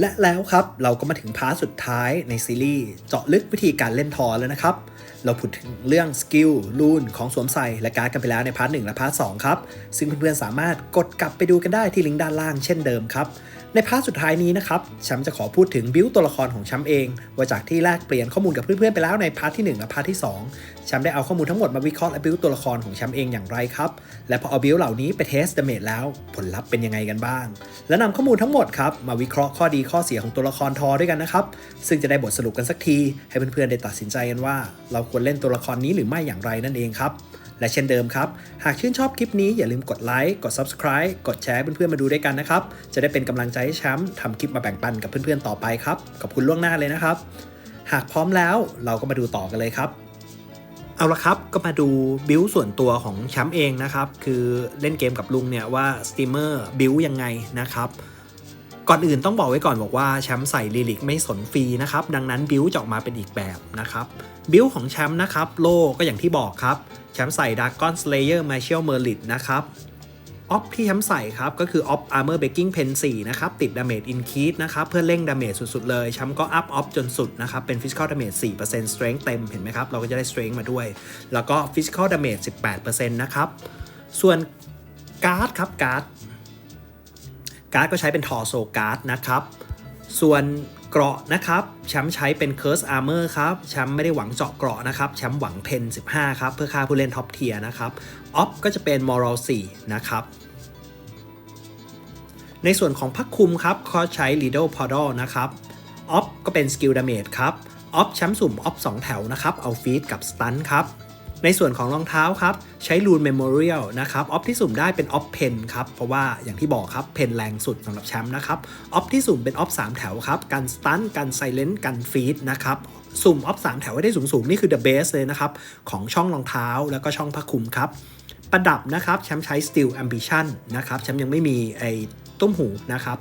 และแล้วครับเราก็มาถึงพาร์ทสุดท้ายในซีรีส์เจาะลึกวิธีการเล่นทอแล้วนะครับ เราพูดถึงเรื่องสกิลลูนของสวมใส่และการดกันไปแล้วในพาร์ทหนึ่งและพาร์ทสองครับ ซึ่งเพื่อนๆสามารถกดกลับไปดูกันได้ที่ลิงก์ด้านล่างเช่นเดิมครับ ในพาร์ทสุดท้ายนี้นะครับแชมป์จะขอพูดถึงบิวตัวละครของแชมป์เอง ว่าจากที่แลกเปลี่ยนข้อมูลกับเพื่อนๆไปแล้วในพาร์ทที่หนึ่งและพาร์ทที่สองแชมป์ได้เอาข้อมูลทั้งหมดมาวิเคราะห์และบิวตัวละครของแชมป์เองอย่างไรครับ และพอเอาบิวเหล่านี้ไปเทสเดเมจแล้ว ผลลัพธ์เป็นยังไงกันบ้าง และนำข้อมูลทั้งหมดครับมาวิเคราะห์ข้อดีข้อเสียของตัวละครทอด้วยกันนะครับซึ่งจะได้บทสรุปกันสักที ให้เพื่อนๆได้ตัดสินใจกันว่า เราควรเล่นตัวละครนี้หรือไม่อย่างไรนั่นเองครับ และเช่นเดิมครับ หากชื่นชอบคลิปนี้อย่าลืมกดไลค์กด Subscribe กดแชร์เพื่อนๆมาดูด้วยกันนะครับ จะได้เป็นกำลังใจให้แชมป์ทำคลิปมาแบ่งปันกับเพื่อนๆต่อไปครับขอบคุณล่วงหน้าเลยนะครับ หากพร้อมแล้วเราก็มาดูต่อกันเลยครับเอาละครับก็มาดูบิวส่วนตัวของแชมป์เองนะครับ คือเล่นเกมกับลุงเนี่ยว่าสตรีมเมอร์บิวยังไงนะครับ ก่อนอื่นต้องบอกไว้ก่อนบอกว่าแชมป์ใส่ลิลิกไม่สนฟรีนะครับ ดังนั้นบิวจะออกมาเป็นอีกแบบนะครับบิวของแชมป์นะครับโลก็อย่างที่บอกครับ แชมป์ใส่ดากอนสเลเยอร์มาเชลเมอร์ลิตนะครับออฟที่แชมป์ใส่ครับ ก็คือออฟอาร์เมอร์เบกกิ้งเพน4นะครับ ติดดาเมจอินคีดนะครับ เพื่อเร่งดาเมจสุด ๆ เลยแชมป์ก็อัพออฟจนสุดนะครับ เป็นฟิสิกอลดาเมจ4% strength เต็มเห็นไหมครับ เราก็จะได้ strength มาด้วย แล้วก็ฟิสิกอลดาเมจ18%นะครับ ส่วนการ์ดครับการ์ด การ์ดก็ใช้เป็นทอโซการ์ดนะครับ ส่วนเกราะนะครับแชมป์ใช้เป็น Curse Armor ครับแชมป์ไม่ได้หวังเจาะเกราะนะครับแชมป์หวังเพน15 ครับ เพื่อฆ่าผู้เล่นท็อปเทียร์นะครับออฟก็จะเป็น Moral 4 นะครับ ในส่วนของพักคุมครับเขาใช้ Liddle Podol นะครับออฟก็เป็น Skill Damage ครับออฟแชมป์สุ่มออฟ2แถวนะครับเอาฟีดกับสตันครับ ในส่วนของรองเท้าครับ ใช้ Rune Memorial นะครับออฟที่สุ่มได้เป็นออฟเพนครับ เพราะว่าอย่างที่บอกครับ เพนแรงสุดสำหรับแชมป์นะครับออฟที่สุ่มเป็นออฟ3แถวครับ กันสตันกันไซเลนต์กันฟีดนะครับสุ่มออฟ3แถวให้ได้สูงๆ นี่คือ the best เลยนะครับ ของช่องรองเท้าแล้วก็ช่องผ้าคลุมครับ ประดับนะครับแชมป์ใช้ Steel Ambition นะครับแชมป์ยังไม่มีไอ้ตุ้มหูนะครับ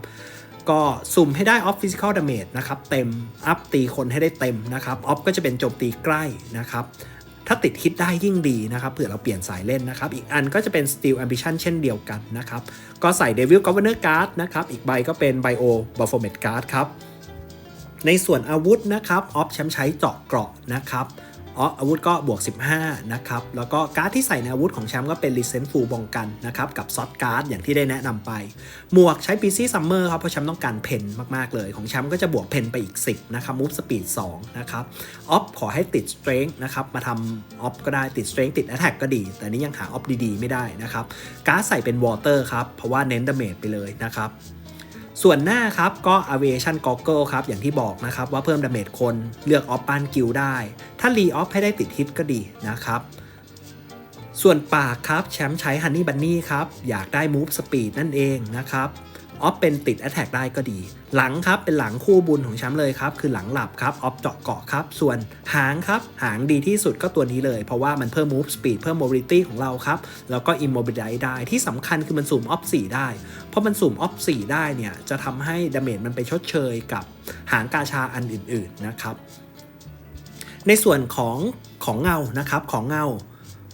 ก็สุ่มให้ได้ออฟฟิสิกอลดาเมจนะครับเต็ม อัพตีคนให้ได้เต็มนะครับออฟก็จะเป็นโจมตีใกล้นะครับ ถ้าติดฮิตได้ยิ่งดีนะครับเผื่อเราเปลี่ยนสายเล่นนะครับ อีกอันก็จะเป็น Steel Ambition เช่นเดียวกันนะครับ ก็ใส่ Devil Governor Guard นะครับ อีกใบก็เป็น Bio b a p h o m e t Guard ครับ ในส่วนอาวุธนะครับ ออฟแชมป์ใช้เจาะเกราะนะครับ อ๋ออาวุธก็บวก 15 นะครับ แล้วก็การ์ดที่ใส่ในอาวุธของแชมป์ก็เป็น r e c e n t Full บองกันนะครับ กับซอ t การ์ดอย่างที่ได้แนะนำไป หมวกใช้ PC Summer ครับ เพราะแชมป์ต้องการเพนมากๆเลย ของแชมป์ก็จะบวกเพนไปอีก 10 นะครับ Move Speed 2นะครับออฟขอให้ติด Strength นะครับ มาทำออฟก็ได้ติด Strength ติด Attack ก็ดี แต่นี้ยังหาออฟดีๆ ไม่ได้นะครับ การ์ดใส่เป็น Water ครับ เพราะว่าเน้น Damage ไปเลยนะครับ ส่วนหน้าครับก็ Aviation Goggle ครับ อย่างที่บอกนะครับว่าเพิ่มดาเมจคนเลือกออฟปานกิลได้ ถ้ารีออฟให้ได้ติดฮิตก็ดีนะครับ ส่วนปากครับ แชมป์ใช้ Honey Bunny ครับ อยากได้ Move Speed นั่นเองนะครับ ออฟเป็นติด Attack ได้ก็ดี หลังครับเป็นหลังคู่บุญของแชมป์เลยครับ คือหลังหลับครับออฟเจาะเกาะครับ ส่วนหางครับ หางดีที่สุดก็ตัวนี้เลย เพราะว่ามันเพิ่ม Move Speed เพิ่ม Mobility ของเราครับ แล้วก็ Immobilize ได้ที่สำคัญคือมันสุ่มออฟ4ได้ เพราะมันสุ่มออฟ4ได้เนี่ยจะทำให้ดาเมจมันไปชดเชยกับหางกาชาอันอื่นๆนะครับในส่วนของของเงานะครับของเงา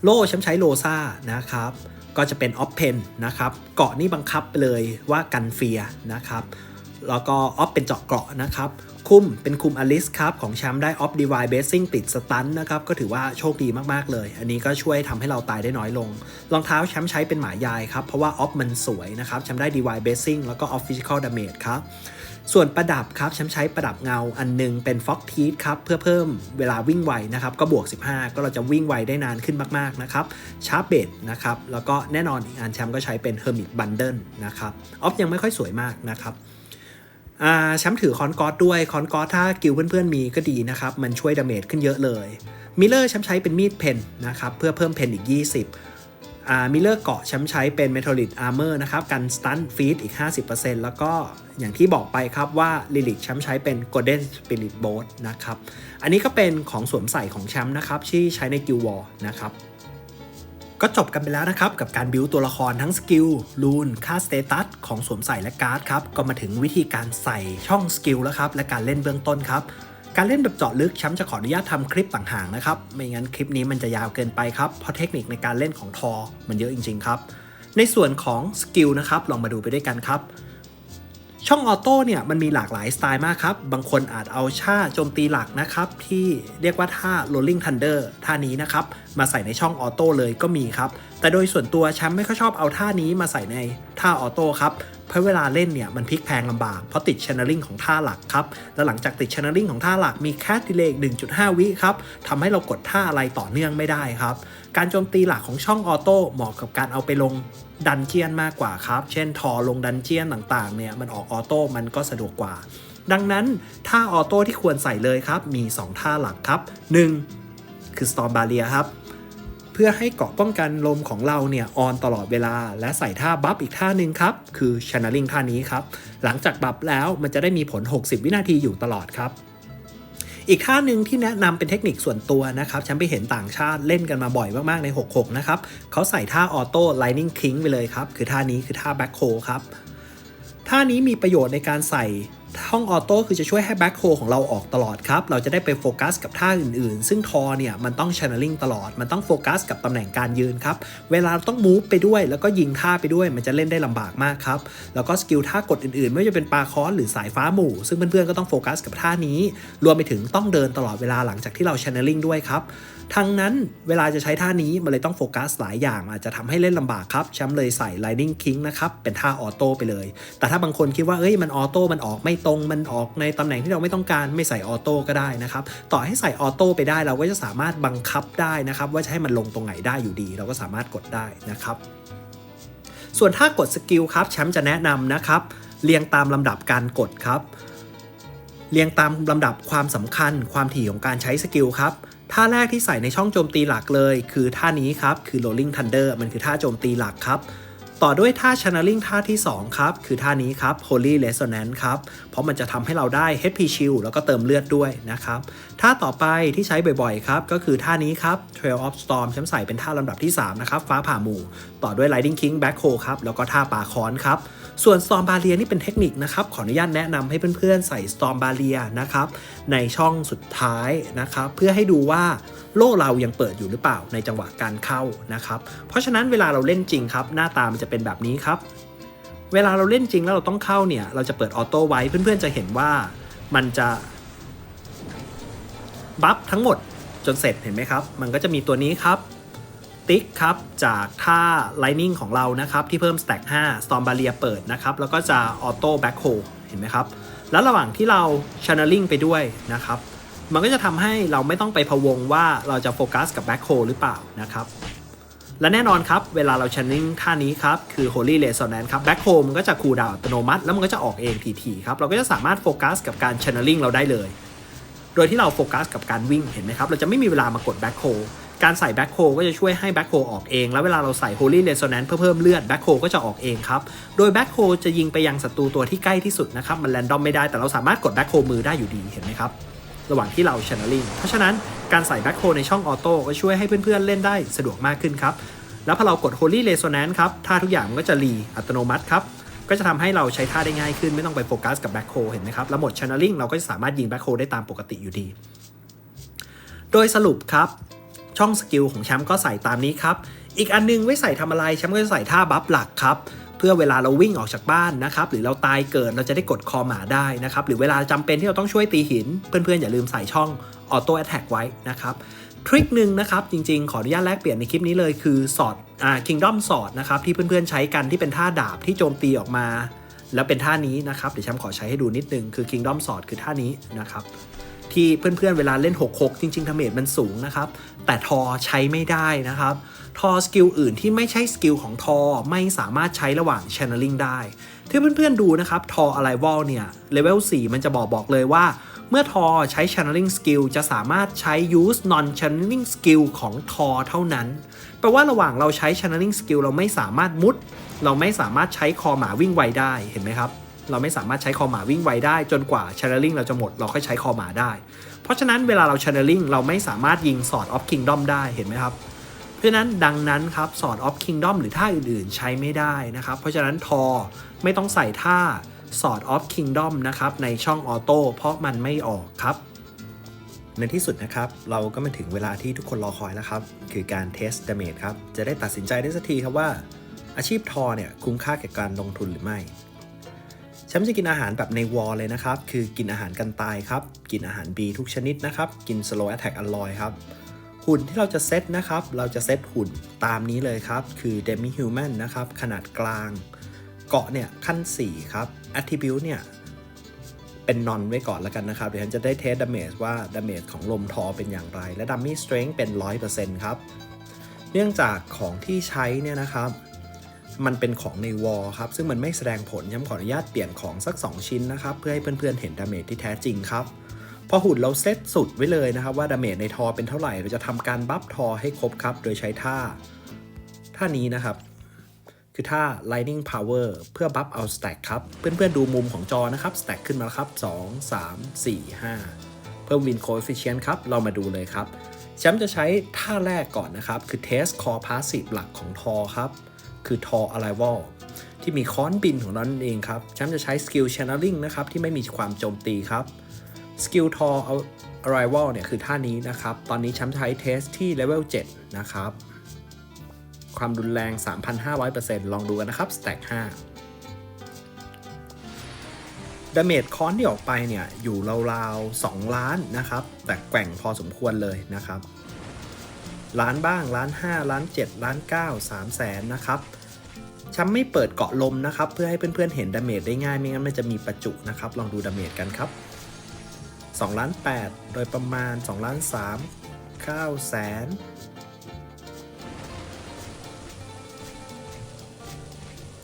โล่ฉันใช้โลซ่านะครับ ก็จะเป็นออฟเพนนะครับเกาะนี่บังคับไปเลยว่ากันเฟียนะครับแล้วก็ออฟเป็นเจาะเกาะนะครับคุ้มเป็นคุมอลิสครับของแชมป์ได้ออฟดีวายเบสซิ่งติดสตันนะครับก็ถือว่าโชคดีมาก ๆ เลย อันนี้ก็ช่วยทำให้เราตายได้น้อยลง รองเท้าแชมป์ใช้เป็นหมายายครับ เพราะว่าออฟมันสวยนะครับแชมป์ได้ดีวายเบสซิ่งแล้วก็ออฟฟิสิกอลดาเมจครับ ส่วนประดับครับแชมป์ใช้ประดับเงาอันหนึงเป็นฟ็อกทีสครับเพื่อเพิ่มเวลาวิ่งไวนะครับก็บวก 15 ก็เราจะวิ่งไวได้นานขึ้นมากๆนะครับชาร์ปเบดนะครับแล้วก็แน่นอนอีกอันแชมป์ก็ใช้เป็นเฮอร์มิตบันเดิลนะครับออฟยังไม่ค่อยสวยมากนะครับอ่าแชมป์ถือคอนกอสด้วยคอนกอสถ้ากิลเพื่อนๆมีก็ดีนะครับมันช่วยดาเมจขึ้นเยอะเลยมิลเลอร์แชมป์ใช้เป็นมีดเพนนะครับเพื่อเพิ่มเพนอีก 20 มิเลอร์เกาะแชมป์ใช้เป็นเมทัลลิ t อาร์เมอร์นะครับกันสตันฟีดอีก 50%แล้วก็อย่างที่บอกไปครับว่าลิลิกแชมป์ใช้เป็น Golden Spirit Boat นะครับ อันนี้ก็เป็นของสวมใส่ของแชมป์นะครับที่ใช้ในกิลวอร์นะครับก็จบกันไปแล้วนะครับกับการบิวตัวละครทั้งสกิลลูนค่าสเตตัสของสวมใส่และการ์ดครับก็มาถึงวิธีการใส่ช่องสกิลแล้วครับและการเล่นเบื้องต้นครับ การเล่นแบบเจาะลึกแชมป์จะขออนุญาตทำคลิปต่างหากนะครับ ไม่งั้นคลิปนี้มันจะยาวเกินไปครับ เพราะเทคนิคในการเล่นของทอ มันเยอะจริง ๆ ครับ ในส่วนของสกิลนะครับลองมาดูไปด้วยกันครับ ช่องออโต้เนี่ยมันมีหลากหลายสไตล์มากครับ บางคนอาจเอาท่าโจมตีหลักนะครับ ที่เรียกว่าท่า rolling thunder ท่านี้นะครับ มาใส่ในช่องออโต้เลยก็มีครับ แต่โดยส่วนตัวแชมป์ไม่ค่อยชอบเอาท่านี้มาใส่ในท่าออโต้ครับ เพราะเวลาเล่นเนี่ยมันพลิกแพงลำบากเพราะติด channeling ของท่าหลักครับ แล้วหลังจากติด channeling ของท่าหลักมีแค่ดีเลย์1.5 วิครับทำให้เรากดท่าอะไรต่อเนื่องไม่ได้ครับ การโจมตีหลักของช่องออโต้เหมาะกับการเอาไปลงดันเจียนมากกว่าครับ เช่นทอลงดันเจียนต่างๆเนี่ยมันออกออโต้มันก็สะดวกกว่า ดังนั้นท่าออโต้ที่ควรใส่เลยครับมี 2 ท่าหลักครับ 1. คือ Storm Barrier ครับ เพื่อให้เกาะป้องกันลมของเราเนี่ยออนตลอดเวลา และใส่ท่าบัฟอีกท่าหนึ่งครับ คือ Channeling ท่านี้ครับ หลังจากบัฟแล้วมันจะได้มีผล 60 วินาทีอยู่ตลอดครับอีกท่าหนึ่งที่แนะนำเป็นเทคนิคส่วนตัวนะครับฉันไปเห็นต่างชาติเล่นกันมาบ่อยมากๆใน 66 นะครับเขาใส่ท่าออโต้ Lightning King ไปเลยครับ คือท่านี้คือท่า Back h o ครับ ท่านี้มีประโยชน์ในการใส่ ห้องออโต้คือจะช่วยให้แบ็คโฮของเราออกตลอดครับ เราจะได้ไปโฟกัสกับท่าอื่นๆ ซึ่งทอเนี่ยมันต้อง channeling ตลอด มันต้องโฟกัสกับตำแหน่งการยืนครับ เวลาเราต้องมูฟไปด้วยแล้วก็ยิงท่าไปด้วย มันจะเล่นได้ลำบากมากครับ แล้วก็สกิลท่ากดอื่นๆ ไม่ว่าจะเป็นปลาคอนหรือสายฟ้าหมู่ ซึ่งเพื่อนๆก็ต้องโฟกัสกับท่านี้ รวมไปถึงต้องเดินตลอดเวลาหลังจากที่เรา channeling ด้วยครับ ทั้งนั้นเวลาจะใช้ท่านี้มันเลยต้องโฟกัสหลายอย่างอาจจะทำให้เล่นลำบากครับแชมป์เลยใส่ Lightning King นะครับเป็นท่าออโต้ไปเลย แต่ถ้าบางคนคิดว่าเอ้ยมันออโต้มันออกไม่ตรงมันออกในตำแหน่งที่เราไม่ต้องการไม่ใส่ออโต้ก็ได้นะครับต่อให้ใส่ออโต้ไปได้เราก็จะสามารถบังคับได้นะครับว่าจะให้มันลงตรงไหนได้อยู่ดี เราก็สามารถกดได้นะครับ ส่วนถ้ากดสกิลครับแชมป์จะแนะนำนะครับเรียงตามลำดับการกดครับ เรียงตามลำดับความสำคัญ ความถี่ของการใช้สกิลครับ ท่าแรกที่ใส่ในช่องโจมตีหลักเลย คือท่านี้ครับ คือ rolling thunder มันคือท่าโจมตีหลักครับ ต่อด้วยท่า channeling ท่าที่ 2 ครับ คือท่านี้ครับ holy resonance ครับ เพราะมันจะทำให้เราได้ HP shield แล้วก็เติมเลือดด้วยนะครับ ท่าต่อไปที่ใช้บ่อยๆ ครับ ก็คือท่านี้ครับ trail of storm ฉันใส่เป็นท่าลำดับที่ 3 นะครับ ฟ้าผ่าหมู่ ต่อด้วย lightning king back hole ครับ แล้วก็ท่าป่าคอนครับ ส่วน Storm Barrier นี่เป็นเทคนิคนะครับ ขออนุญาตแนะนำให้เพื่อนๆใส่ Storm Barrier นะครับ ในช่องสุดท้ายนะครับ เพื่อให้ดูว่าโล่เรายังเปิดอยู่หรือเปล่าในจังหวะการเข้านะครับ เพราะฉะนั้นเวลาเราเล่นจริงครับ หน้าตามันจะเป็นแบบนี้ครับ เวลาเราเล่นจริงแล้วเราต้องเข้าเนี่ย เราจะเปิดออโต้ไว้เพื่อนๆจะเห็นว่ามันจะบัฟทั้งหมดจนเสร็จเห็นไหมครับ มันก็จะมีตัวนี้ครับ ติ๊กครับจากท่า Lightning ของเรานะครับที่เพิ่ม Stack 5 Storm Barrier เปิดนะครับแล้วก็จะ Auto Back h o เห็นไหมครับ แล้วระหว่างที่เรา Channeling ไปด้วยนะครับ มันก็จะทำให้เราไม่ต้องไปพะวงว่าเราจะโฟกัสกับ Back h o หรือเปล่านะครับ และแน่นอนครับ เวลาเรา channeling ท่านี้ครับ คือ Holy Resonance ครับ Back h o มันก็จะคูลดาวอัตโนมัติ แล้วมันก็จะออกเองทีๆครับเราก็จะสามารถโฟกัสกับการ channeling เราได้เลย โดยที่เราโฟกัสกับการวิ่งเห็นไหมครับเราจะไม่มีเวลามากด Back h o การใส่ Back h o ก็จะช่วยให้ Back h o ออกเอง แล้วเวลาเราใส่ Holy Resonance เพื่อเพิ่มเลือด Back h o ก็จะออกเองครับ โดย Back h o จะยิงไปยังศัตรูตัวที่ใกล้ที่สุดนะครับ มันแรนดอมไม่ได้แต่เราสามารถกด Back h o มือได้อยู่ดีเห็นไหมครับ ระหว่างที่เรา channeling เพราะฉะนั้นการใส่ Back h o ในช่องออโต้ก็ช่วยให้เพื่อนๆเล่นได้สะดวกมากขึ้นครับแล้วพอเรากด Holy Resonance ครับท่าทุกอย่างมันก็จะรีอัตโนมัติครับก็จะทำให้เราใช้ท่าได้ง่ายขึ้นไม่ต้องไปโฟกัสกับ Back h o เห็นไหมครับ แล้วหมด channeling เราก็จะสามารถยิง Back h o ได้ตามปกติอยู่ดี โดยสรุปครับ ช่องสกิลของแชมป์ก็ใส่ตามนี้ครับ อีกอันนึงไว้ใส่ทำอะไรแชมป์ก็จะใส่ท่าบัฟหลักครับ เพื่อเวลาเราวิ่งออกจากบ้านนะครับ หรือเราตายเกิดเราจะได้กดคอหมาได้นะครับ หรือเวลาจำเป็นที่เราต้องช่วยตีหิน เพื่อนๆอย่าลืมใส่ช่องออโต้แอ t แทกไว้นะครับทริคหนึ่งนะครับจริงๆ ขออนุญาตแลกเปลี่ยนในคลิปนี้เลยคือสอดอ่า Kingdom สอดนะครับที่เพื่อนๆใช้กันที่เป็นท่าดาบที่โจมตีออกมา แล้วเป็นท่านี้นะครับเดี๋ยวแชมป์ขอใช้ให้ดูนิดนึงคือ Kingdom สอดคือท่านี้นะครับ ที่เพื่อนๆเวลาเล่น 6-6 จริงๆทาเมจมันสูงนะครับ แต่ทอใช้ไม่ได้นะครับ ทอสกิลอื่นที่ไม่ใช่สกิลของทอไม่สามารถใช้ระหว่าง channeling ได้ ที่เพื่อนๆดูนะครับทอ arrival เนี่ยเลเวล4มันจะบอกบอกเลยว่า เมื่อทอใช้ channeling skill จะสามารถใช้ use non channeling skill ของทอเท่านั้นแปลว่าระหว่างเราใช้ channeling skill เราไม่สามารถมุด เราไม่สามารถใช้คอหมาวิ่งไวได้เห็นไหมครับ เราไม่สามารถใช้คอหมาวิ่งไวได้จนกว่า channeling เราจะหมดเราค่อยใช้คอหมาได้ เพราะฉะนั้นเวลาเรา channeling เราไม่สามารถยิง sword of kingdom ได้เห็นไหมครับ เพราะฉะนั้นดังนั้นครับ sword of kingdom หรือท่าอื่นๆใช้ไม่ได้นะครับ เพราะฉะนั้นทอไม่ต้องใส่ท่า sword of kingdom นะครับในช่องออโต้เพราะมันไม่ออกครับในที่สุดนะครับ เราก็มาถึงเวลาที่ทุกคนรอคอยแล้วครับ คือการเทส damage ครับ จะได้ตัดสินใจได้สักทีครับว่า อาชีพทอเนี่ยคุ้มค่าแก่การลงทุนหรือไม่ แชมป์จะกินอาหารแบบในวอลเลยนะครับ คือกินอาหารกันตายครับ กินอาหาร B ทุกชนิดนะครับ กิน slow attack alloy ครับหุ่นที่เราจะเซตนะครับ เราจะเซตหุ่นตามนี้เลยครับ คือ demi human นะครับ ขนาดกลาง เกาะเนี่ยขั้น 4 ครับ attribute เนี่ยเป็นนอนไว้ก่อนแล้วกันนะครับ เดี๋ยวฉันจะได้เทสดาเมจว่าดาเมจของลมทอเป็นอย่างไร และดัมมี่สเตรน g ์เป็น 100%ครับ เนื่องจากของที่ใช้เนี่ยนะครับ มันเป็นของในวอลครับ ซึ่งมันไม่แสดงผลย้ำขออนุญาตเปลี่ยนของสัก 2 ชิ้นนะครับ เพื่อให้เพื่อนๆเห็นดาเมจที่แท้จริงครับ พอหุ่นเราเซตสุดไว้เลยนะครับ ว่าดาเมจในทอเป็นเท่าไหร่ เราจะทำการบัฟทอให้ครบครับ โดยใช้ท่า ท่านี้นะครับ คือท่า Lightning Power เพื่อบัฟเอา stack ครับ เพื่อนๆดูมุมของจอนะครับ stack ขึ้นมาครับ 2 3 4 5 เพิ่ม win coefficient ครับ เรามาดูเลยครับแชมป์จะใช้ท่าแรกก่อนนะครับ คือ test core passive หลักของทอครับ คือทอ arrival ที่มีค้อนบินของเรานั่นเองครับแชมป์จะใช้ skill channeling นะครับ ที่ไม่มีความโจมตีครับสกิลทอ arrival เนี่ยคือท่านี้นะครับ ตอนนี้แชมป์ใช้เทสที่ level 7นะครับ ความรุนแรง 3,500%ลองดูกันนะครับ stack 5ดาเมจค้อนที่ออกไปเนี่ยอยู่ราวๆ2ล้านนะครับ แต่แกว่งพอสมควรเลยนะครับ ล้านบ้างล้าน5ล้าน7ล้าน9 3แสนนะครับช้ำไม่เปิดเกาะลมนะครับ เพื่อให้เพื่อนๆเห็นดาเมจได้ง่าย ไม่งั้นมันจะมีประจุนะครับ ลองดูดาเมจกันครับ2ล้าน8โดยประมาณ2ล้าน3 9แสน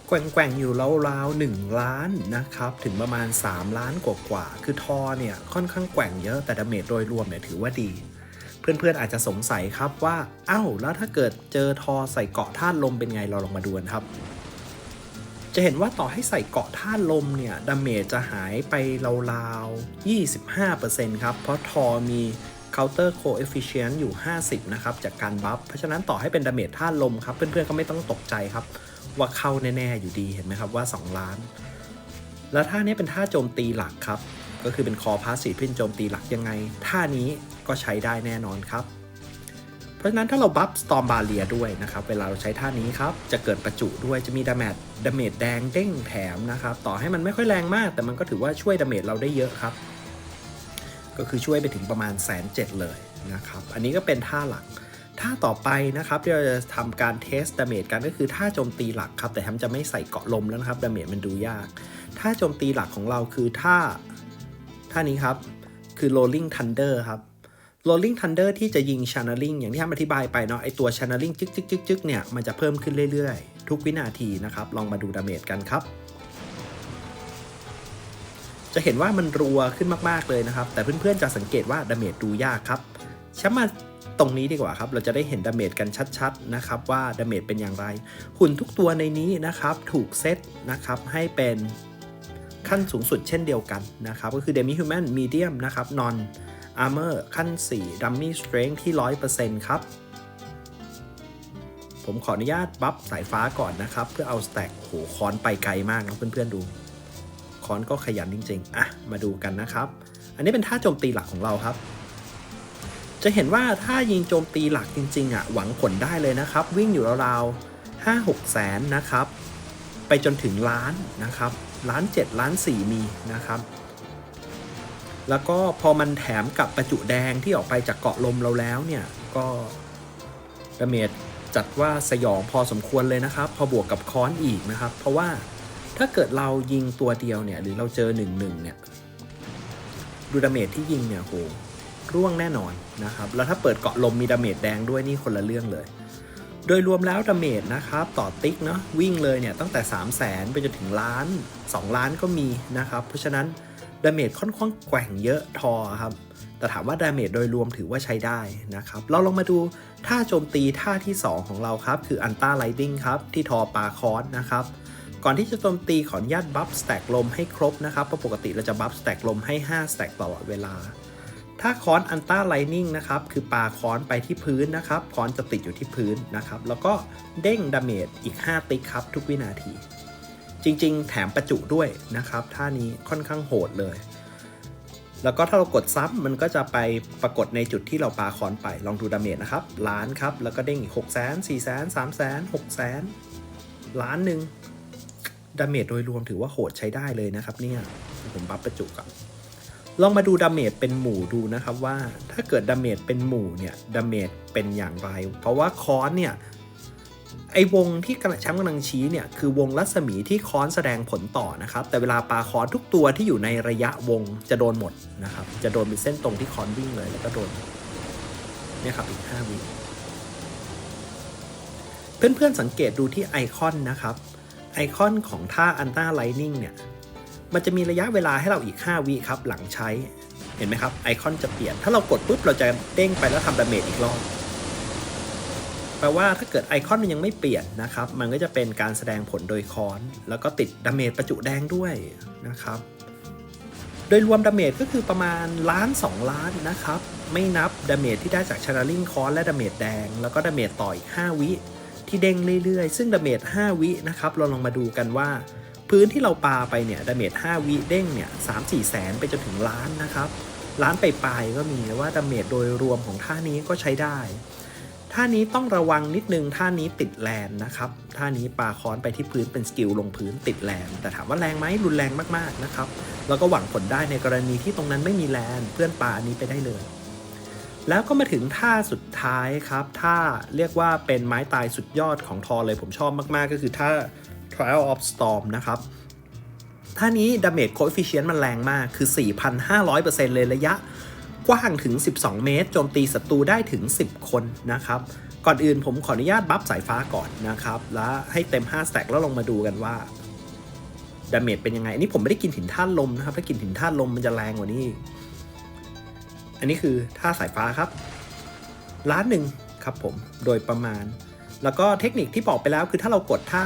แกว่งๆอยู่ราวๆ1ล้านนะครับ ถึงประมาณ 3 ล้านกว่าๆคือทอเนี่ย ค่อนข้างแกว่งเยอะแต่ดาเมจโดยรวมเนี่ยถือว่าดี เพื่อนๆอาจจะสงสัยครับว่าเอ้าแล้วถ้าเกิดเจอทอใส่เกาะธาตุลมเป็นไงเราลองมาดูกันครับ จะเห็นว่าต่อให้ใส่เกาะธาตุลมเนี่ยดาเมจจะหายไปราวๆ25%ครับ เพราะทอมี counter coefficient อยู่ 50 นะครับ จากการบัฟ เพราะฉะนั้นต่อให้เป็นดาเมจธาตุลมครับ เพื่อนๆก็ไม่ต้องตกใจครับ ว่าเข้าแน่ๆอยู่ดีเห็นไหมครับว่า 2 ล้าน แล้วท่านี้เป็นท่าโจมตีหลักครับ ก็คือเป็นคอพาสซีฟเพื่อโจมตีหลักยังไง ท่านี้ ก็ใช้ได้แน่นอนครับ เพราะฉะนั้นถ้าเราบัฟสตอมบาเลียด้วยนะครับ เวลาเราใช้ท่านี้ครับ จะเกิดประจุด้วยจะมีดาเมจดาเมจแดงเด้งแถมนะครับ ต่อให้มันไม่ค่อยแรงมาก แต่มันก็ถือว่าช่วยดาเมจเราได้เยอะครับ ก็คือช่วยไปถึงประมาณแสนเจ็ดเลยนะครับ อันนี้ก็เป็นท่าหลักท่าต่อไปนะครับที่เราจะทำการเทสดาเมจกันก็คือท่าโจมตีหลักครับ แต่ทำจะไม่ใส่เกาะลมแล้วนะครับดาเมจมันดูยากท่าโจมตีหลักของเราคือท่าท่านี้ครับคือ rolling thunder ครับ rolling thunder ที่จะยิง channeling อย่างที่ทำอธิบายไปเนาะไอตัว channeling จึ๊กจึกจึกจึกเนี่ย มันจะเพิ่มขึ้นเรื่อยๆ ทุกวินาทีนะครับ ลองมาดูดาเมจกันครับ จะเห็นว่ามันรัวขึ้นมากๆเลยนะครับ แต่เพื่อนๆจะสังเกตว่าดาเมจดูยากครับช้มาตรงนี้ดีกว่าครับ เราจะได้เห็นดาเมจกันชัดๆนะครับว่าดาเมจเป็นอย่างไร หุ่นทุกตัวในนี้นะครับถูกเซตนะครับให้เป็นขั้นสูงสุดเช่นเดียวกันนะครับ ก็คือ Demi Human Medium นะครับ Non Armor ขั้น 4 Dummy Strength ที่ 100%ครับ ผมขออนุญาตบัฟสายฟ้าก่อนนะครับ เพื่อเอาสแต็กโหคอนไปไกลมากนะเพื่อนๆดูคอนก็ขยันจริง ๆ อะ มาดูกันนะครับ อันนี้เป็นท่าโจมตีหลักของเราครับ จะเห็นว่าถ้ายิงโจมตีหลักจริง ๆ อะ หวังผลได้เลยนะครับ วิ่งอยู่ราวๆห้าหกแสนนะครับ ไปจนถึงล้านนะครับ ล้าน 7 ล้าน 4 มีนะครับ แล้วก็พอมันแถมกับประจุแดงที่ออกไปจากเกาะลมเราแล้วเนี่ย ก็ดาเมจจัดว่าสยองพอสมควรเลยนะครับ พอบวกกับค้อนอีกนะครับ เพราะว่าถ้าเกิดเรายิงตัวเดียวเนี่ย หรือเราเจอ1นหนึ่งเนี่ยดูดาเมจที่ยิงเนี่ยโหร่วงแน่นอนนะครับ แล้วถ้าเปิดเกาะลมมีดาเมจแดงด้วยนี่คนละเรื่องเลย โดยรวมแล้วดาเมจนะครับ ต่อติ๊กเนาะวิ่งเลยเนี่ยตั้งแต่ 3 0 0แสนไปจนถึงล้าน 2 ล้านก็มีนะครับ เพราะฉะนั้น ดาเมจค่อนข้างแกว่งเยอะทอครับ แต่ถามว่าดาเมจโดยรวมถือว่าใช้ได้นะครับ เราลองมาดูท่าโจมตีท่าที่ 2 ของเราครับ คืออันต้าไลดิงครับที่ทอปาคอนนะครับ ก่อนที่จะโจมตีขออนุญาตบัฟสแต็กลมให้ครบนะครับ เพราะปกติเราจะบัฟสแต็กลมให้5สแต็กตลอดเวลา ถ้าคอนอันต้าไลนิ่งนะครับ คือปาคอนไปที่พื้นนะครับคอนจะติดอยู่ที่พื้นนะครับ แล้วก็เด้งดาเมจอีก 5 ติ๊กครับทุกวินาที จริง ๆ แถมประจุด้วยนะครับ ท่านี้ค่อนข้างโหดเลย แล้วก็ถ้าเรากดซับมันก็จะไปปรากฏในจุดที่เราปาคอนไปลองดูดาเมจนะครับล้านครับ แล้วก็เด้งอีก6 0 0 0 0 0 4 0 0 0 0 3 0 0 0 0 6 0 0 0ล้านหนึ่งดาเมจโดยรวมถือว่าโหดใช้ได้เลยนะครับเนี่ยผมบัฟประจุก่อนลองมาดูดาเมจเป็นหมู่ดูนะครับว่าถ้าเกิดดาเมจเป็นหมู่เนี่ยดาเมจเป็นอย่างไร เพราะว่าคอนเนี่ย ไอวงที่กระแชมป์กำลังชี้เนี่ยคือวงรัศมีที่ค้อนแสดงผลต่อนะครับ แต่เวลาปาค้อนทุกตัวที่อยู่ในระยะวงจะโดนหมดนะครับ จะโดนเป็นเส้นตรงที่ค้อนวิ่งเลยแล้วก็โดนเนี่ยครับอีก5วิเพื่อนๆสังเกตดูที่ไอคอนนะครับ ไอคอนของท่าอันต้าไลนิ่งเนี่ย มันจะมีระยะเวลาให้เราอีก 5วิครับหลังใช้ เห็นไหมครับ ไอคอนจะเปลี่ยน ถ้าเรากดปุ๊บเราจะเด้งไปแล้วทำดาเมจอีกรอบ แปลว่าถ้าเกิดไอคอนมันยังไม่เปลี่ยนนะครับ มันก็จะเป็นการแสดงผลโดยคอน แล้วก็ติดดาเมจประจุแดงด้วยนะครับ โดยรวมดาเมจก็คือประมาณล้าน2 ล้านนะครับ ไม่นับดาเมจที่ได้จากชาร์ลิงคอนและดาเมจแดง แล้วก็ดาเมจต่ออีก5วิที่เด้งเรื่อยๆ ซึ่งดาเมจ5วินะครับ เราลองมาดูกันว่า พื้นที่เราปาไปเนี่ยดาเมจ5วิเด้งเนี่ยสามสี่แสนไปจนถึงล้านนะครับ ล้านไปปลายก็มีว่าดาเมจโดยรวมของท่านี้ก็ใช้ได้ ท่านี้ต้องระวังนิดนึงท่านี้ติดแลนนะครับท่านี้ปาค้อนไปที่พื้นเป็นสกิลลงพื้นติดแลนแต่ถามว่าแรงไหมรุนแรงมากๆนะครับแล้วก็หวังผลได้ในกรณีที่ตรงนั้นไม่มีแลนเพื่อนปาอันนี้ไปได้เลย แล้วก็มาถึงท่าสุดท้ายครับท่าเรียกว่าเป็นไม้ตายสุดยอดของทอเลยผมชอบมากๆ ก็คือท่า Trial of Storm นะครับท่านี้ Damage Coefficient มันแรงมากคือ 4,500%เลยระยะ กว้างถึง 12 เมตร โจมตีศัตรูได้ถึง 10 คนนะครับ ก่อนอื่นผมขออนุญาตบัฟสายฟ้าก่อนนะครับ แล้วให้เต็ม5แต็กแล้วลงมาดูกันว่าดาเมจเป็นยังไง อันนี้ผมไม่ได้กินหินท่านลมนะครับ ถ้ากินหินท่านลมมันจะแรงกว่านี้ อันนี้คือท่าสายฟ้าครับ ล้านหนึ่งครับผม โดยประมาณ แล้วก็เทคนิคที่บอกไปแล้วคือถ้าเรากดท่า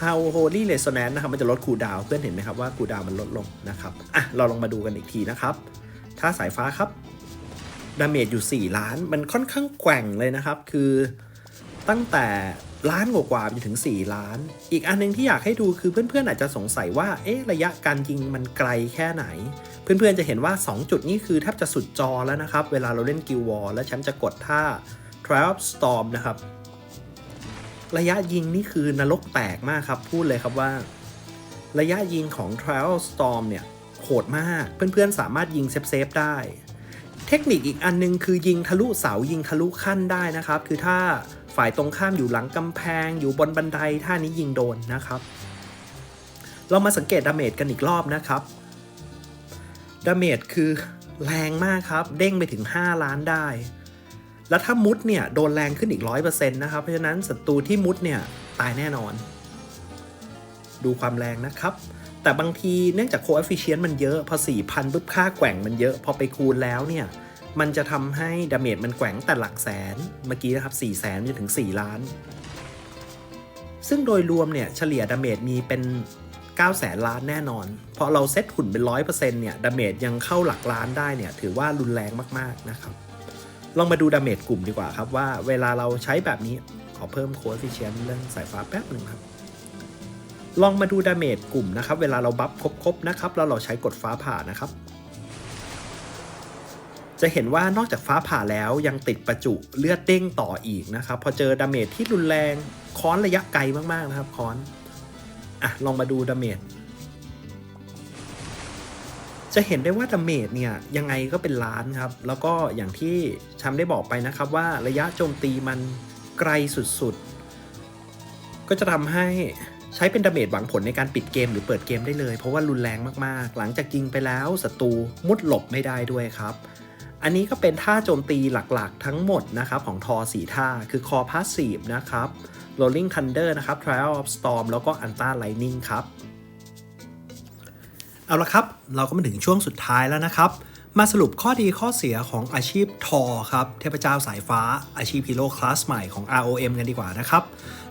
How Holy Resonance นะครับ มันจะลดคูดาวเพื่อนเห็นไหมครับว่าคูดาวมันลดลงนะครับ อะ เราลองมาดูกันอีกทีนะครับ ท่าสายฟ้าครับ ดาเมจอยู่ 4 ล้าน มันค่อนข้างแกว่งเลยนะครับ คือตั้งแต่ล้านกว่าๆไปถึง 4 ล้าน อีกอันหนึงที่อยากให้ดูคือเพื่อนๆอาจจะสงสัยว่า เอ๊ะ ระยะการยิงมันไกลแค่ไหน เพื่อนๆจะเห็นว่า 2 จุดนี้คือแทบจะสุดจอแล้วนะครับ เวลาเราเล่นกิลวอลแล้วแชมป์จะกดท่า Trial of Storm นะครับ ระยะยิงนี่คือนรกแตกมากครับ พูดเลยครับว่า ระยะยิงของ Trial of Storm เนี่ย โหดมาก เพื่อนๆสามารถยิงเซฟๆได้ เทคนิคอีกอันนึงคือยิงทะลุเสายิงทะลุขั้นได้นะครับ คือถ้าฝ่ายตรงข้ามอยู่หลังกำแพง อยู่บนบันไดท่านี้ยิงโดนนะครับ เรามาสังเกตดาเมจกันอีกรอบนะครับดาเมจคือแรงมากครับ เด้งไปถึง 5 ล้านได้ แล้วถ้ามุดเนี่ย โดนแรงขึ้นอีก 100%นะครับ เพราะฉะนั้นศัตรูที่มุดเนี่ย ตายแน่นอน ดูความแรงนะครับ แต่บางทีเนื่องจาก coefficient มันเยอะ พอ 4,000ปุ๊บค่าแกว่งมันเยอะ พอไปคูณแล้วเนี่ย มันจะทำให้ดาเมจมันแกว่งแต่หลักแสน เมื่อกี้นะครับ4 0 0แสนจนถึง 4 ล้าน ซึ่งโดยรวมเนี่ยเฉลี่ยดาเมจมีเป็น9แสนล้านแน่นอนพอเราเซตหุ่นเป็น 100%เนี่ยดาเมจยังเข้าหลักล้านได้เนี่ยถือว่ารุนแรงมากๆนะครับ ลองมาดูดาเมจกลุ่มดีกว่าครับว่าเวลาเราใช้แบบนี้ขอเพิ่มโค้ดฟิเชียนเรื่องสายฟ้าแป๊บหนึ่งครับ ลองมาดูดาเมจกลุ่มนะครับ เวลาเราบัฟครบๆนะครับ แล้วเราใช้กดฟ้าผ่านะครับ จะเห็นว่านอกจากฟ้าผ่าแล้วยังติดประจุเลือดเด้งต่ออีกนะครับ พอเจอดาเมจที่รุนแรงค้อนระยะไกลมากๆนะครับค้อนอะลองมาดูดาเมจจะเห็นได้ว่าดาเมจเนี่ยยังไงก็เป็นล้านครับ แล้วก็อย่างที่ชัมได้บอกไปนะครับว่าระยะโจมตีมันไกลสุดๆ ก็จะทำให้ ใช้เป็นดาเมจหวังผลในการปิดเกมหรือเปิดเกมได้เลย เพราะว่ารุนแรงมากๆ หลังจากยิงไปแล้วศัตรูมุดหลบไม่ได้ด้วยครับ อันนี้ก็เป็นท่าโจมตีหลักๆทั้งหมดนะครับของทอ4ท่าคือ Core Passive นะครับ Rolling Thunder นะครับ Trial of Storm แล้วก็ Anta Lightning ครับ เอาละครับ เราก็มาถึงช่วงสุดท้ายแล้วนะครับ มาสรุปข้อดีข้อเสียของอาชีพทอครับ เทพเจ้าสายฟ้าอาชีพฮีโร่คลาสใหม่ของ ROM กันดีกว่านะครับ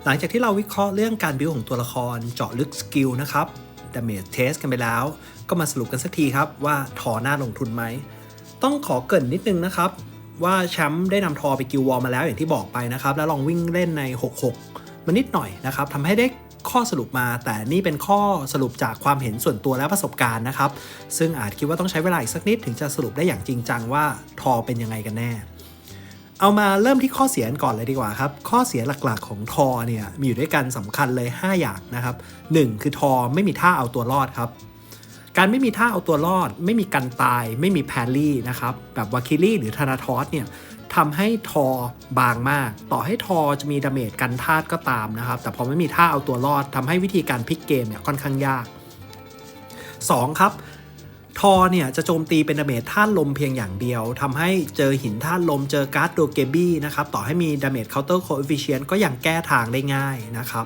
หลังจากที่เราวิเคราะห์เรื่องการบิวของตัวละครเจาะลึกสกิลนะครับดาเมจเทสกันไปแล้ว ก็มาสรุปกันสักทีครับว่าทอหน่าลงทุนไหม ต้องขอเกินนิดนึงนะครับ ว่าแชมป์ได้นำทอไปกิลวอลมาแล้วอย่างที่บอกไปนะครับ แล้วลองวิ่งเล่นใน 66มานิดหน่อยนะครับทำให้ได้ข้อสรุปมา แต่นี่เป็นข้อสรุปจากความเห็นส่วนตัวและประสบการณ์นะครับ ซึ่งอาจคิดว่าต้องใช้เวลาอีกสักนิดถึงจะสรุปได้อย่างจริงจังว่าทอเป็นยังไงกันแน่ เอามาเริ่มที่ข้อเสียกันก่อนเลยดีกว่าครับ ข้อเสียหลักๆของทอเนี่ยมีอยู่ด้วยกันสำคัญเลย 5 อย่างนะครับ 1 คือทอไม่มีท่าเอาตัวรอดครับ การไม่มีท่าเอาตัวรอด ไม่มีกันตาย ไม่มีแพรลี่นะครับแบบวาคิลี่หรือธนาทอสเนี่ยทำให้ทอบางมาก ต่อให้ทอจะมีดาเมจกันธาตุก็ตามนะครับ แต่พอไม่มีท่าเอาตัวรอดทำให้วิธีการพลิกเกมเนี่ยค่อนข้างยาก 2 ครับ ทอเนี่ยจะโจมตีเป็นดาเมจธาตุลมเพียงอย่างเดียวทำให้เจอหินธาตุลมเจอการ์ดโดเกบี้นะครับ ต่อให้มีดาเมจเคาน์เตอร์โคเอฟฟิเชียนก็ยังแก้ทางได้ง่ายนะครับ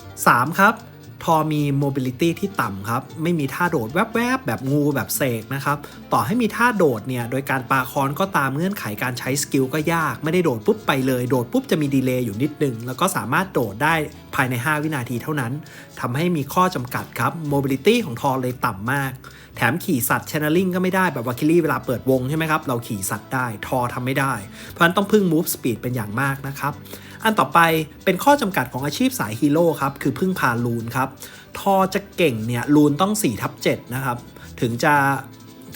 3 ครับทอมี mobility ที่ต่ำครับ ไม่มีท่าโดดแวบๆแบบงูแบบเสกนะครับ ต่อให้มีท่าโดดเนี่ย โดยการปาคอนก็ตามเงื่อนไขการใช้สกิลก็ยาก ไม่ได้โดดปุ๊บไปเลย โดดปุ๊บจะมีดีเลย์อยู่นิดนึง แล้วก็สามารถโดดได้ภายใน 5 วินาทีเท่านั้น ทำให้มีข้อจำกัดครับ mobility ของทอเลยต่ำมาก แถมขี่สัตว์ channeling ก็ไม่ได้แบบวาคิลี่เวลาเปิดวงใช่ไหมครับ เราขี่สัตว์ได้ ทอทำไม่ได้ เพราะฉะนั้นต้องพึ่ง move speed เป็นอย่างมากนะครับ อันต่อไปเป็นข้อจำกัดของอาชีพสายฮีโร่ครับ คือพึ่งพาลูนครับ ทอจะเก่งเนี่ยลูนต้อง4ทับ7นะครับ ถึงจะ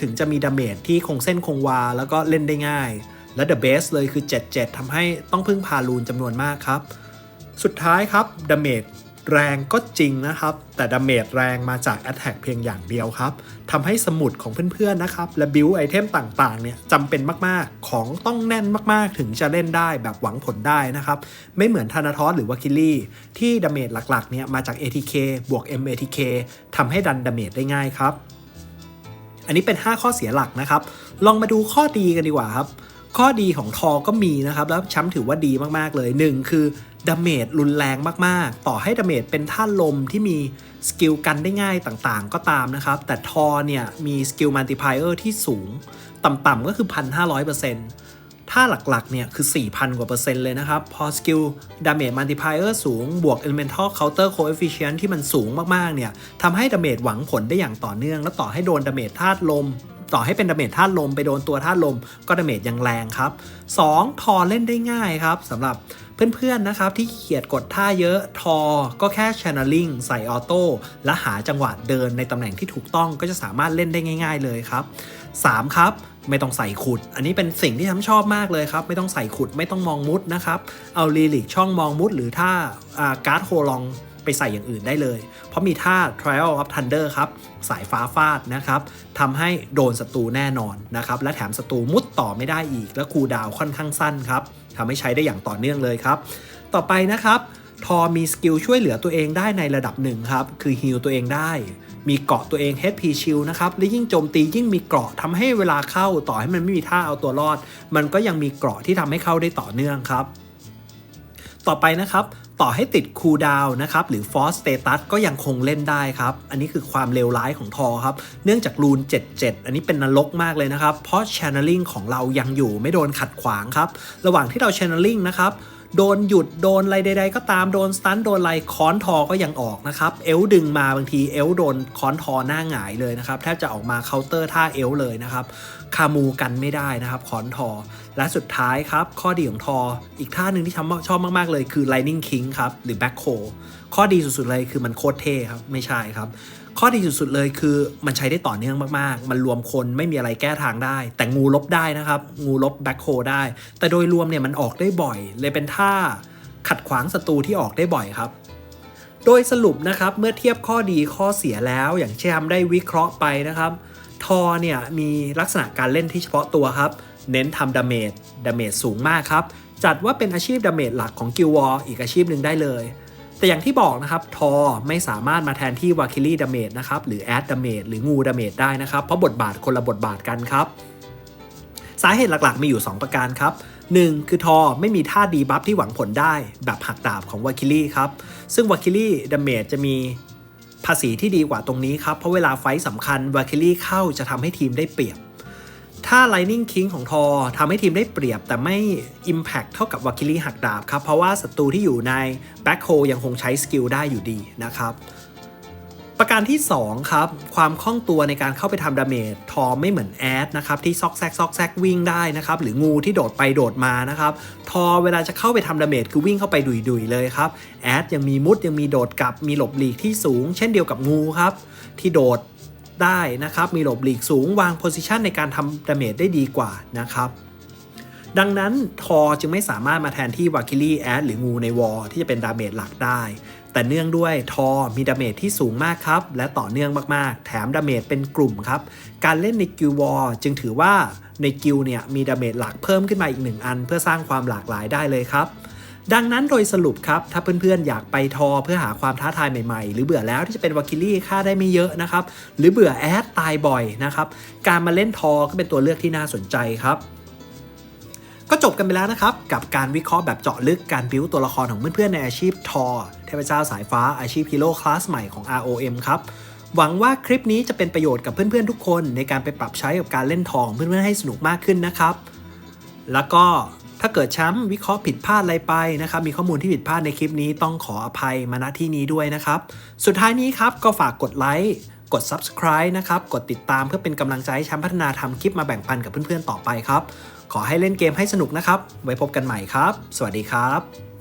ถึงจะมีดาเมจที่คงเส้นคงวา แล้วก็เล่นได้ง่าย และเดอะเบสเลยคือ 77ทำให้ต้องพึ่งพาลูนจำนวนมากครับ สุดท้ายครับดาเมจ แรงก็จริงนะครับ แต่ดาเมจแรงมาจาก Attack เพียงอย่างเดียวครับทำให้สมุดของเพื่อนๆนะครับ และบิวไอเทมต่างๆเนี่ยจำเป็นมากๆ ของต้องแน่นมากๆ ถึงจะเล่นได้แบบหวังผลได้นะครับ ไม่เหมือนธนาทอสหรือวาคิลี่ ที่ดาเมจหลักๆเนี่ยมาจาก ATK บวก MATK ทำให้ดันดาเมจได้ง่ายครับ อันนี้เป็น 5 ข้อเสียหลักนะครับ ลองมาดูข้อดีกันดีกว่าครับ ข้อดีของทอก็มีนะครับ แล้วชมป์ถือว่าดีมากๆเลย 1 คือ ดาเมจรุนแรงมากๆ ต่อให้ดาเมจเป็นท่าลมที่มีสกิลกันได้ง่ายต่างๆ ก็ตามนะครับ แต่ทอเนี่ยมีสกิลมัลติพายเออร์ที่สูง ต่ำๆก็คือ 1,500%ถ้าหลักๆเนี่ยคือ 4,000 กว่าเปอร์เซ็นต์เลยนะครับ พอสกิลดาเมจมัลติพายเออร์สูง บวก Elemental Counter Coefficient ที่มันสูงมากๆเนี่ยทำให้ดาเมจหวังผลได้อย่างต่อเนื่อง และต่อให้โดนดาเมจธาตุลม ต่อให้เป็นดาเมจธาตุลมไปโดนตัวธาตุลมก็ดาเมจยังแรงครับ 2. ทอเล่นได้ง่ายครับสำหรับเพื่อนๆนะครับที่เขียดกดท่าเยอะทอ ก็แค่ channeling ใส่ออโต้และหาจังหวะเดินในตำแหน่งที่ถูกต้องก็จะสามารถเล่นได้ง่าย ๆ เลยครับ 3. ครับไม่ต้องใส่ขุด อันนี้เป็นสิ่งที่ฉันชอบมากเลยครับ ไม่ต้องใส่ขุดไม่ต้องมองมุดนะครับ เอาลีลิกช่องมองมุดหรือท่าการ์ดโฮลอง ไปใส่อย่างอื่นได้เลย เพราะมีท่า Trial of Thunder ครับ สายฟ้าฟาดนะครับทำให้โดนศัตรูแน่นอนนะครับ และแถมศัตรูมุดต่อไม่ได้อีก และคูดาวค่อนข้างสั้นครับทำให้ใช้ได้อย่างต่อเนื่องเลยครับ ต่อไปนะครับ ทอมีสกิลช่วยเหลือตัวเองได้ในระดับหนึ่งครับ คือฮิลตัวเองได้มีเกราะตัวเอง HP Shield นะครับ และยิ่งโจมตียิ่งมีเกราะทำให้เวลาเข้าต่อให้มันไม่มีท่าเอาตัวรอด มันก็ยังมีเกราะที่ทำให้เข้าได้ต่อเนื่องครับ ต่อไปนะครับ ต่อให้ติดคูลดาวนะครับหรือ Force Status ก็ยังคงเล่นได้ครับ อันนี้คือความเลวร้ายของทอครับ เนื่องจากรูน 77 อันนี้เป็นนรกมากเลยนะครับ เพราะ Channeling ของเรายังอยู่ไม่โดนขัดขวางครับ ระหว่างที่เรา Channeling นะครับโดนหยุดโดนอะไรใด ๆ ก็ตามโดนสตันโดนอะไรค้อนทอก็ยังออกนะครับเอลดึงมาบางทีเอลโดนค้อนทอหน้าหงายเลยนะครับแทบจะออกมาเคาน์เตอร์ท่าเอลเลยนะครับคามูกันไม่ได้นะครับค้อนทอ และสุดท้ายครับ ข้อดีของทอ อีกท่าหนึ่งที่ชอบชอบมาก ๆ เลยคือ Lightning King ครับ หรือ Back c o ข้อดีสุด ๆ เลยคือมันโคตรเท่ครับ ไม่ใช่ครับ ข้อดีสุด ๆ เลยคือมันใช้ได้ต่อเนื่องมาก ๆ มันรวมคนไม่มีอะไรแก้ทางได้ แต่งูลบได้นะครับ งูลบแบ็คโคได้ แต่โดยรวมเนี่ยมันออกได้บ่อย เลยเป็นท่าขัดขวางศัตรูที่ออกได้บ่อยครับโดยสรุปนะครับเมื่อเทียบข้อดีข้อเสียแล้ว อย่างที่ทำได้วิเคราะห์ไปนะครับ ทอเนี่ยมีลักษณะการเล่นที่เฉพาะตัวครับ เน้นทำดาเมจดาเมจสูงมากครับ จัดว่าเป็นอาชีพดาเมจหลักของกิลวอร์อีกอาชีพหนึ่งได้เลย แต่อย่างที่บอกนะครับ ทอไม่สามารถมาแทนที่วาคิลี่ดาเมจนะครับ หรือแอดดาเมจหรืองูดาเมจได้นะครับ เพราะบทบาทคนละบทบาทกันครับ สาเหตุหลักๆ มีอยู่ 2 ประการครับ 1. คือทอไม่มีท่าดีบัฟที่หวังผลได้ แบบหักดาบของวาคิลี่ครับ ซึ่งวาคิลี่ดาเมจจะมีภาษีที่ดีกว่าตรงนี้ครับ เพราะเวลาไฟต์สำคัญวาคิลี่เข้าจะทำให้ทีมได้เปรียบ ถ้า Lightning King ของทอทำให้ทีมได้เปรียบแต่ไม่ Impact เท่ากับวาคิลี่หักดาบครับ เพราะว่าศัตรูที่อยู่ใน Back h o ยังคงใช้สกิลได้อยู่ดีนะครับ ประการที่ 2 ครับ ความคล่องตัวในการเข้าไปทำดาเมจทอไม่เหมือนแอดนะครับ ที่ซอกแซกซอกแซกวิ่งได้นะครับ หรืองูที่โดดไปโดดมานะครับ ทอเวลาจะเข้าไปทำดาเมจคือวิ่งเข้าไปดุยๆเลยครับแอดยังมีมุดยังมีโดดกลับมีหลบหลีกที่สูง เช่นเดียวกับงูครับที่โดด ได้นะครับ มีหลบหลีกสูงวางโพซิชันในการทำดาเมจได้ดีกว่านะครับ ดังนั้นทอจึงไม่สามารถมาแทนที่วาคิลี่แอดหรืองูในวอลที่จะเป็นดาเมจหลักได้ แต่เนื่องด้วยทอมีดาเมจที่สูงมากครับ และต่อเนื่องมากๆ แถมดาเมจเป็นกลุ่มครับ การเล่นในกิลวอลจึงถือว่าในกิลเนี่ยมีดาเมจหลักเพิ่มขึ้นมาอีกหนึ่งอัน เพื่อสร้างความหลากหลายได้เลยครับ ดังนั้นโดยสรุปครับ ถ้าเพื่อนๆ อยากไปทอเพื่อหาความท้าทายใหม่ๆ หรือเบื่อแล้วที่จะเป็นวาคิลี่ค่าได้ไม่เยอะนะครับ หรือเบื่อแอดตายบ่อยนะครับ การมาเล่นทอก็เป็นตัวเลือกที่น่าสนใจครับ ก็จบกันไปแล้วนะครับ กับการวิเคราะห์แบบเจาะลึกการบิวตัวละครของเพื่อนๆในอาชีพทอเทพเจ้าสายฟ้าอาชีพฮีโร่คลาสใหม่ของ ROM ครับหวังว่าคลิปนี้จะเป็นประโยชน์กับเพื่อนๆทุกคนในการไปปรับใช้กับการเล่นทองเพื่อนๆให้สนุกมากขึ้นนะครับ แล้วก็ ถ้าเกิดแชมป์วิเคราะห์ผิดพลาดอะไรไปนะครับ มีข้อมูลที่ผิดพลาดในคลิปนี้ต้องขออภัยมาณที่นี้ด้วยนะครับ สุดท้ายนี้ครับก็ฝากกดไลค์กด subscribe นะครับ กดติดตามเพื่อเป็นกำลังใจให้แชมป์พัฒนาทำคลิปมาแบ่งปันกับเพื่อนๆต่อไปครับ ขอให้เล่นเกมให้สนุกนะครับ ไว้พบกันใหม่ครับ สวัสดีครับ